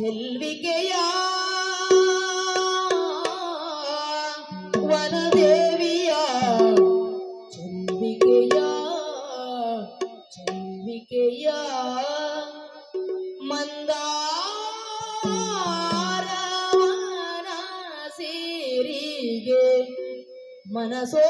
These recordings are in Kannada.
ಚೆಲ್ವಿಕೆಯ ವನದೇವಿಯ? ಚೆಲ್ವಿಕೆಯ ಚೆಲ್ವಿಕೆಯ ಮಂದಾರವನ ಸೇರಿಗೆ ಮನಸೋ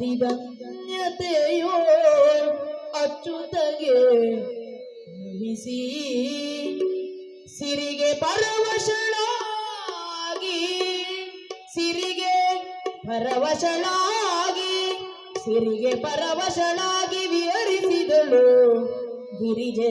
ಅಭಿಧನ್ಯತೆಯೋ ಅಚ್ಚುತಗೆ ಮುಗಿಸಿ ಸಿರಿಗೆ ಪರವಶಳಾಗಿ ಸಿರಿಗೆ ಪರವಶಳಾಗಿ ಸಿರಿಗೆ ಪರವಶಳಾಗಿ ವಿಹರಿಸಿದಳು ಗಿರಿಜೆ.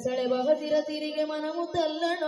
ಸೆಳೆವ ಹಸಿರ ತಿರಿಗೆ ಮನಮು ತಲ್ಲಣ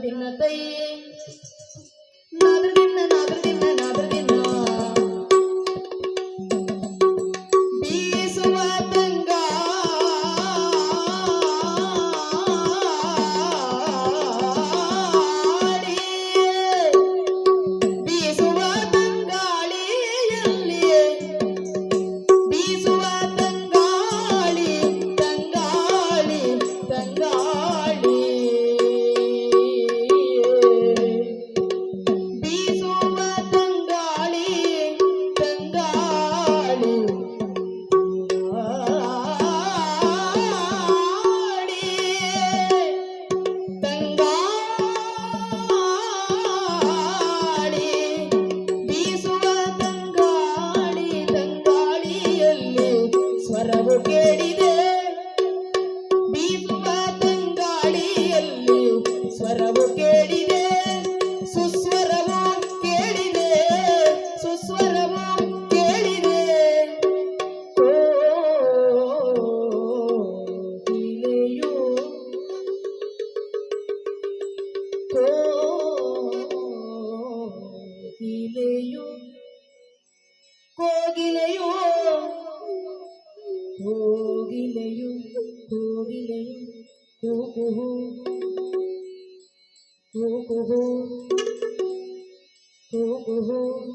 भिन्नतये Cuckoo, cuckoo,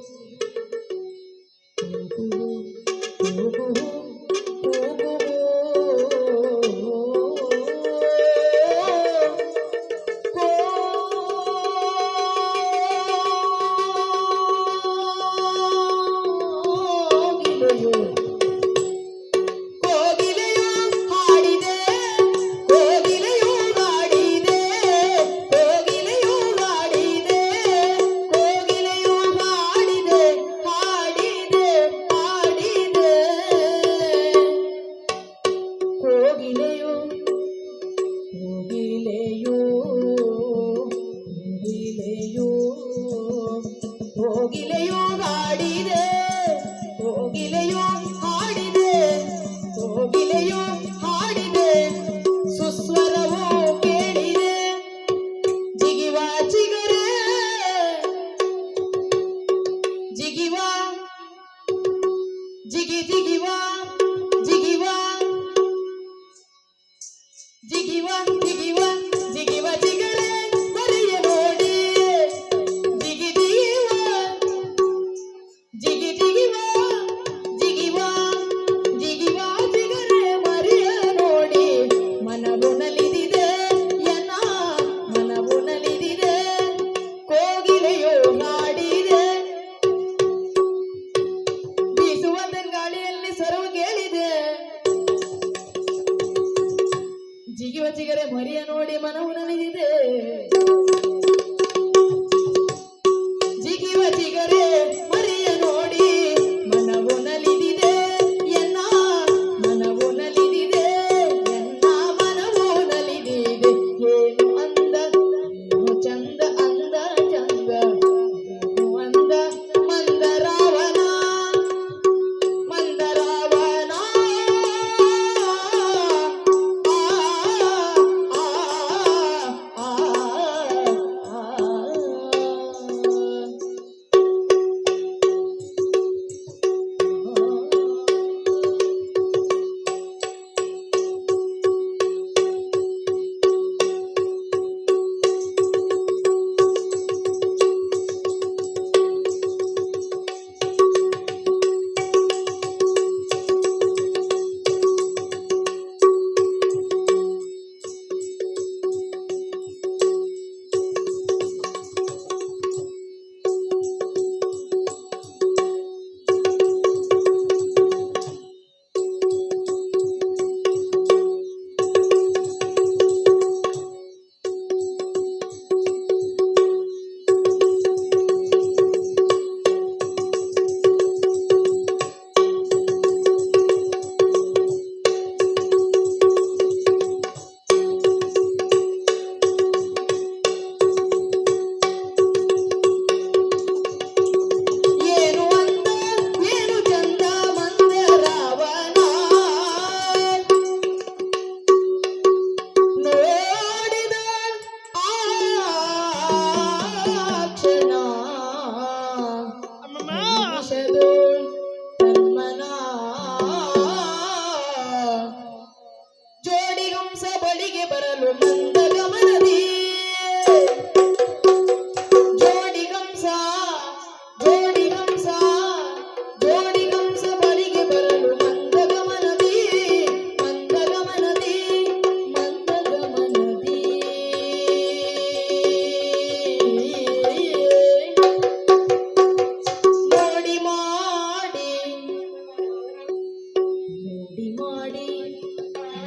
ಮೋಡಿ ಮಾಡಿ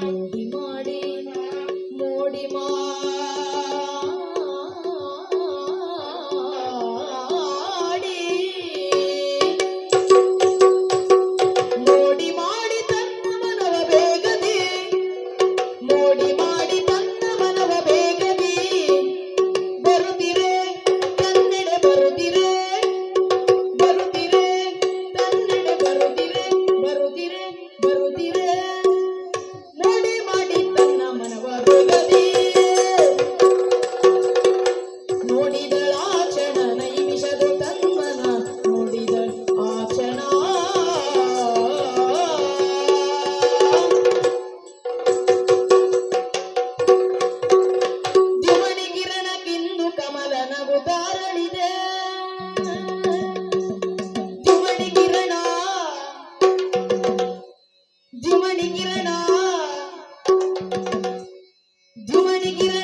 ಮೋಡಿ ಮಾಡಿ জিকির